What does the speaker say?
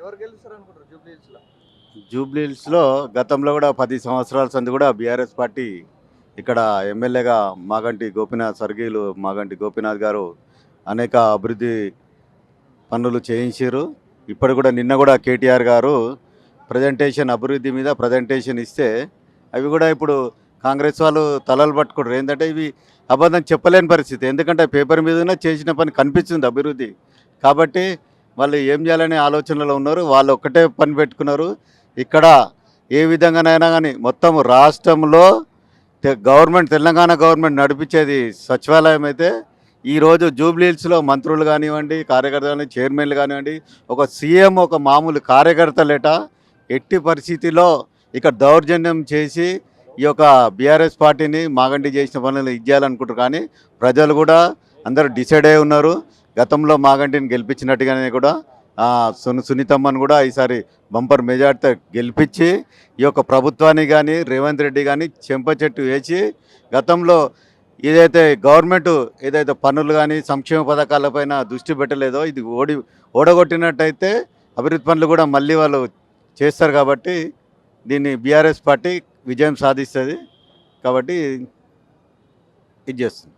ఎవరు గెలుస్తారు అనుకుంటారు లో జూబ్లీహిల్స్లో గతంలో కూడా పది సంవత్సరాల సంది కూడా బీఆర్ఎస్ పార్టీ ఇక్కడ ఎమ్మెల్యేగా మాగంటి గోపీనాథ్ స్వర్గీయులు మాగంటి గోపీనాథ్ గారు అనేక అభివృద్ధి పనులు చేయించారు. ఇప్పుడు కూడా నిన్న కూడా కేటీఆర్ గారు ప్రజెంటేషన్ అభివృద్ధి మీద ప్రజెంటేషన్ ఇస్తే అవి కూడా ఇప్పుడు కాంగ్రెస్ వాళ్ళు తలలు పట్టుకుంటారు. ఏంటంటే ఇవి అబద్ధం చెప్పలేని పరిస్థితి. ఎందుకంటే పేపర్ మీదనే చేసిన పని కనిపిస్తుంది అభివృద్ధి. కాబట్టి వాళ్ళు ఏం చేయాలనే ఆలోచనలో ఉన్నారు. వాళ్ళు ఒక్కటే పని పెట్టుకున్నారు. ఇక్కడ ఏ విధంగానైనా కానీ మొత్తం రాష్ట్రంలో గవర్నమెంట్ తెలంగాణ గవర్నమెంట్ నడిపించేది సచివాలయం అయితే ఈరోజు జూబ్లీహిల్స్లో మంత్రులు కానివ్వండి కార్యకర్తలు కానీ చైర్మన్లు కానివ్వండి ఒక సీఎం ఒక మామూలు కార్యకర్తలేట ఎట్టి పరిస్థితిలో ఇక్కడ దౌర్జన్యం చేసి ఈ యొక్క బీఆర్ఎస్ పార్టీని మాగండి చేసిన పనులు ఇచ్చేయాలనుకుంటారు కానీ ప్రజలు కూడా అందరూ డిసైడ్ అయి ఉన్నారు. గతంలో మాగంటిని గెలిపించినట్టుగానే కూడా సుని సునీతమ్మను కూడా ఈసారి బంపర్ మెజార్టీతో గెలిపించి ఈ యొక్క ప్రభుత్వాన్ని కానీ రేవంత్ రెడ్డి కానీ చెంప చెట్టు వేసి గతంలో ఏదైతే గవర్నమెంట్ ఏదైతే పనులు కానీ సంక్షేమ పథకాలపైన దృష్టి పెట్టలేదో ఇది ఓడి ఓడగొట్టినట్టయితే అభివృద్ధి పనులు కూడా మళ్ళీ వాళ్ళు చేస్తారు కాబట్టి దీన్ని బీఆర్ఎస్ పార్టీ విజయం సాధిస్తుంది కాబట్టి ఇది చేస్తుంది.